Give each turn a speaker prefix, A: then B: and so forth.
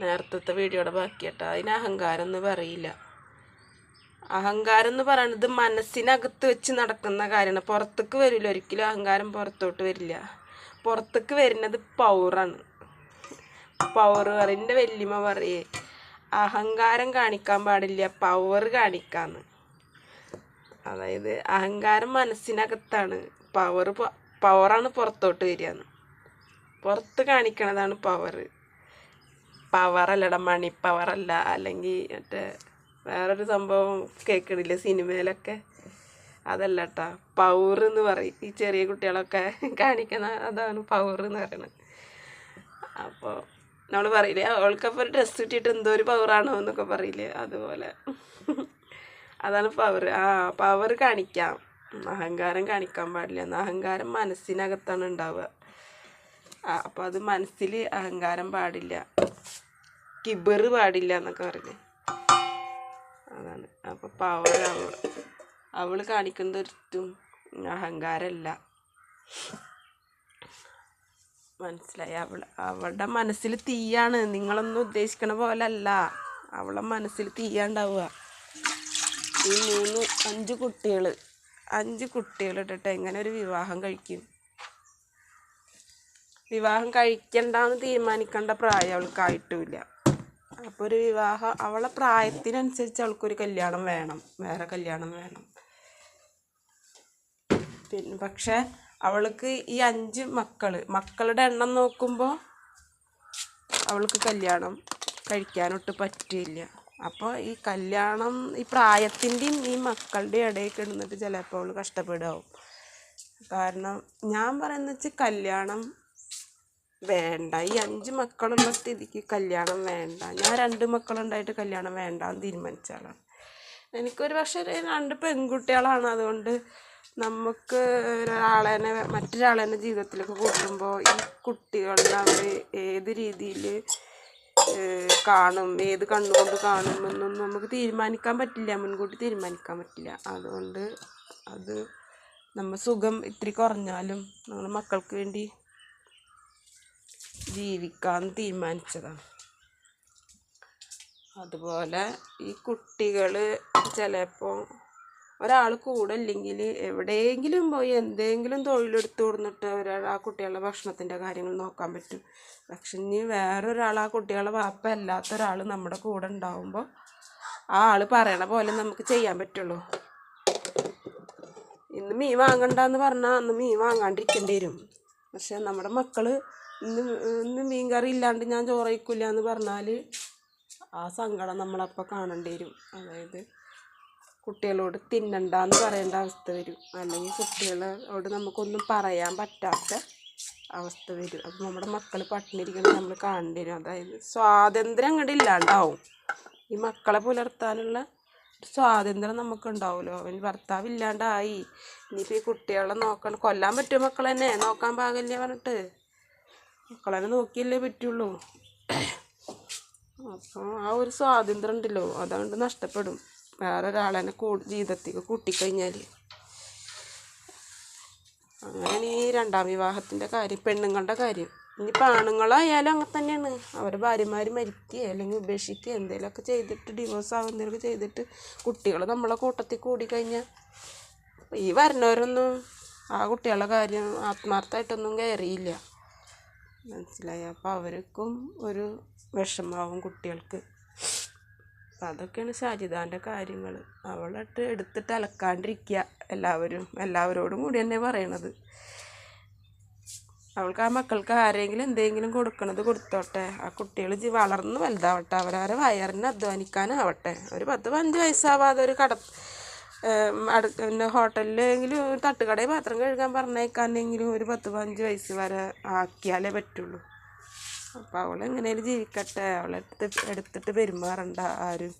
A: നേരത്തെ വീഡിയോയുടെ ബാക്കിയിട്ട്. അതിന് അഹങ്കാരം എന്ന് പറയില്ല. അഹങ്കാരം എന്ന് പറയുന്നത് മനസ്സിനകത്ത് വെച്ച് നടക്കുന്ന കാര്യമാണ്. പുറത്തേക്ക് വരില്ല. ഒരിക്കലും അഹങ്കാരം പുറത്തോട്ട് വരില്ല. പുറത്തേക്ക് വരുന്നത് പൗറാണ്. പവർ പറയും. എന്റെ വല്യമ്മ പറയേ അഹങ്കാരം കാണിക്കാൻ പാടില്ല. പവർ കാണിക്കാന്ന്. അതായത് അഹങ്കാരം മനസ്സിനകത്താണ്. പവർ പവറാണ് പുറത്തോട്ട് വരികയെന്ന് പുറത്ത് കാണിക്കണതാണ് പവർ പവറല്ലട മണി പവറല്ല അല്ലെങ്കിൽ മറ്റേ വേറൊരു സംഭവം കേൾക്കണില്ലേ സിനിമയിലൊക്കെ? അതല്ല കേട്ടോ പവർ എന്ന് പറയും. ഈ ചെറിയ കുട്ടികളൊക്കെ കാണിക്കുന്ന അതാണ് പവർ എന്ന് പറയുന്നത് അപ്പോൾ നമ്മൾ പറയില്ലേ അവൾക്കപ്പോൾ ഒരു ഡ്രസ്സ് കിട്ടിയിട്ട് എന്തോ ഒരു പവറാണോ എന്നൊക്കെ പറയില്ലേ അതുപോലെ. അതാണ് പവർ ആ പവർ കാണിക്കാം. അഹങ്കാരം കാണിക്കാൻ പാടില്ല. എന്നാൽ അഹങ്കാരം മനസ്സിനകത്താണ് ഉണ്ടാവുക. അപ്പോൾ അത് മനസ്സിൽ അഹങ്കാരം പാടില്ല. കിബർ പാടില്ല എന്നൊക്കെ പറഞ്ഞ്. അതാണ്. അപ്പോൾ പവർ അവൾ അവൾ കാണിക്കുന്നത് ഒരിട്ടും അഹങ്കാരമല്ല മനസ്സിലായി? അവൾ അവളുടെ മനസ്സിൽ തീയാണ്. നിങ്ങളൊന്നും ഉദ്ദേശിക്കണ പോലെ അല്ല അവളെ മനസ്സിൽ തീയാണ്ടാവുക. ഈ മൂന്ന് അഞ്ച് കുട്ടികൾ അഞ്ച് കുട്ടികൾ ഇട്ടിട്ട് എങ്ങനെ ഒരു വിവാഹം കഴിക്കും? വിവാഹം കഴിക്കണ്ടെന്ന് തീരുമാനിക്കേണ്ട പ്രായം അവൾക്കായിട്ടുമില്ല അപ്പോൾ ഒരു വിവാഹം അവളെ പ്രായത്തിനനുസരിച്ച് അവൾക്കൊരു കല്യാണം വേണം വേറെ കല്യാണം വേണം. പിന്നെ പക്ഷേ അവൾക്ക് ഈ അഞ്ച് മക്കൾ മക്കളുടെ എണ്ണം നോക്കുമ്പോൾ അവൾക്ക് കല്യാണം കഴിക്കാനൊട്ട് പറ്റില്ല അപ്പോൾ ഈ കല്യാണം ഈ പ്രായത്തിന്റെയും ഈ മക്കളുടെ ഇടയിൽ കിടന്നിട്ട് ചിലപ്പോൾ അവൾ കഷ്ടപ്പെടാവും കാരണം ഞാൻ പറയുന്നത് വെച്ച് കല്യാണം വേണ്ട. ഈ അഞ്ച് മക്കളുള്ള സ്ഥിതിക്ക് കല്യാണം വേണ്ട. ഞാൻ രണ്ട് മക്കളുണ്ടായിട്ട് കല്യാണം വേണ്ട എന്ന് തീരുമാനിച്ച ആളാണ് എനിക്കൊരു പക്ഷേ രണ്ട് പെൺകുട്ടികളാണ്. അതുകൊണ്ട് നമുക്ക് ഒരാളെന്നെ മറ്റൊരാളെന്നെ ജീവിതത്തിലേക്ക് കൂട്ടുമ്പോൾ ഈ കുട്ടികളുടെ അവർ ഏത് രീതിയിൽ കാണും ഏത് കണ്ണുകൊണ്ട് കാണും എന്നൊന്നും നമുക്ക് തീരുമാനിക്കാൻ പറ്റില്ല. മുൻകൂട്ടി തീരുമാനിക്കാൻ പറ്റില്ല. അതുകൊണ്ട് അത് നമ്മൾ സുഖം ഇത്തിരി കുറഞ്ഞാലും നമ്മൾ മക്കൾക്ക് വേണ്ടി ജീവിക്കാൻ തീരുമാനിച്ചതാണ് അതുപോലെ ഈ കുട്ടികൾ ചിലപ്പോൾ ഒരാൾ കൂടെ ഇല്ലെങ്കിൽ എവിടെയെങ്കിലും പോയി എന്തെങ്കിലും തൊഴിലെടുത്ത് കൊടുത്തിട്ട് ഒരാൾ ആ കുട്ടികളുടെ ഭക്ഷണത്തിന്റെ കാര്യങ്ങൾ നോക്കാൻ പറ്റും. പക്ഷെ ഇനി വേറൊരാൾ ആ കുട്ടികളുടെ വാപ്പ അല്ലാത്ത ഒരാൾ നമ്മുടെ കൂടെ ഉണ്ടാവുമ്പോൾ ആ ആൾ പറയണ പോലെ നമുക്ക് ചെയ്യാൻ പറ്റുള്ളൂ. ഇന്ന് മീൻ വാങ്ങണ്ടെന്ന് പറഞ്ഞാൽ അന്ന് മീൻ വാങ്ങാണ്ടിരിക്കേണ്ടി വരും. പക്ഷെ നമ്മുടെ മക്കൾ ഇന്ന് ഇന്ന് മീൻ കറി ഇല്ലാണ്ട് ഞാൻ ചോറ് കഴിക്കില്ല എന്ന് പറഞ്ഞാൽ ആ സങ്കടം നമ്മളപ്പോൾ കാണേണ്ടി വരും. അതായത് കുട്ടികളോട് തിന്നണ്ട എന്ന് പറയേണ്ട അവസ്ഥ വരും. അല്ലെങ്കിൽ കുട്ടികളോട് നമുക്കൊന്നും പറയാൻ പറ്റാത്ത അവസ്ഥ വരും. അപ്പോൾ നമ്മുടെ മക്കൾ പട്ടിണി ഇരിക്കുന്നത് നമ്മൾ കാണേണ്ടി വരും. അതായത് സ്വാതന്ത്ര്യം അങ്ങോട്ട് ഇല്ലാണ്ടാവും. ഈ മക്കളെ പുലർത്താനുള്ള സ്വാതന്ത്ര്യം നമുക്ക് ഉണ്ടാവുമല്ലോ അവൻ ഭർത്താവ് ഇല്ലാണ്ടായി. ഇനിയിപ്പോൾ ഈ കുട്ടികളെ നോക്കണം. കൊല്ലാൻ പറ്റുമോ മക്കളെന്നെ നോക്കാൻ പാകില്ല പറഞ്ഞിട്ട്. മക്കളെ നോക്കിയല്ലേ പറ്റുള്ളൂ. അപ്പോൾ ആ ഒരു സ്വാതന്ത്ര്യം ഉണ്ടല്ലോ. അതുകൊണ്ട് നഷ്ടപ്പെടും. വേറെ ഒരാളെ കൂ ജീവിതത്തേക്ക് കൂട്ടിക്കഴിഞ്ഞാൽ അങ്ങനെയാണ് ഈ രണ്ടാം വിവാഹത്തിന്റെ കാര്യം പെണ്ണുങ്ങളുടെ കാര്യം. ഇനി ആണുങ്ങളായാലും അങ്ങനെ തന്നെയാണ്. അവരുടെ ഭാര്യമാർ മരിക്കുക അല്ലെങ്കിൽ ഉപേക്ഷിക്കുക എന്തെങ്കിലുമൊക്കെ ചെയ്തിട്ട് ഡിവോഴ്സ് ആവുക എന്തെങ്കിലുമൊക്കെ ചെയ്തിട്ട് കുട്ടികൾ നമ്മളെ കൂട്ടത്തിൽ കൂടിക്കഴിഞ്ഞാൽ ഈ വരണവരൊന്നും ആ കുട്ടികളുടെ കാര്യം ആത്മാർത്ഥമായിട്ടൊന്നും കയറിയില്ല മനസ്സിലായി. അപ്പോൾ അവർക്കും ഒരു വിഷമാവും കുട്ടികൾക്ക്. അപ്പം അതൊക്കെയാണ് ഷാജിദാന്റെ കാര്യങ്ങൾ അവളിട്ട് എടുത്തിട്ട് അലക്കാണ്ടിരിക്കുക എല്ലാവരും. എല്ലാവരോടും കൂടി തന്നെ പറയണത്. അവൾക്ക് ആ മക്കൾക്ക് ആരെങ്കിലും എന്തെങ്കിലും കൊടുക്കണത് കൊടുത്തോട്ടെ. ആ കുട്ടികൾ ജീ വളർന്ന് വലുതാവട്ടെ. അവരവരെ വയറിന് അധ്വാനിക്കാനാവട്ടെ. ഒരു പത്ത് പതിനഞ്ച് വയസ്സാവാതെ ഒരു കട അടു ഹോട്ടലിലെങ്കിലും ഒരു തട്ടുകടയിൽ പാത്രം കഴുകാൻ പറഞ്ഞേക്കാനെങ്കിലും ഒരു പത്ത് പതിനഞ്ച് വയസ്സ് വരെ ആക്കിയാലേ പറ്റുള്ളൂ. അപ്പോൾ അവൾ ജീവിക്കട്ടെ. അവളെടുത്ത് എടുത്തിട്ട് പെരുമാറണ്ട ആരും.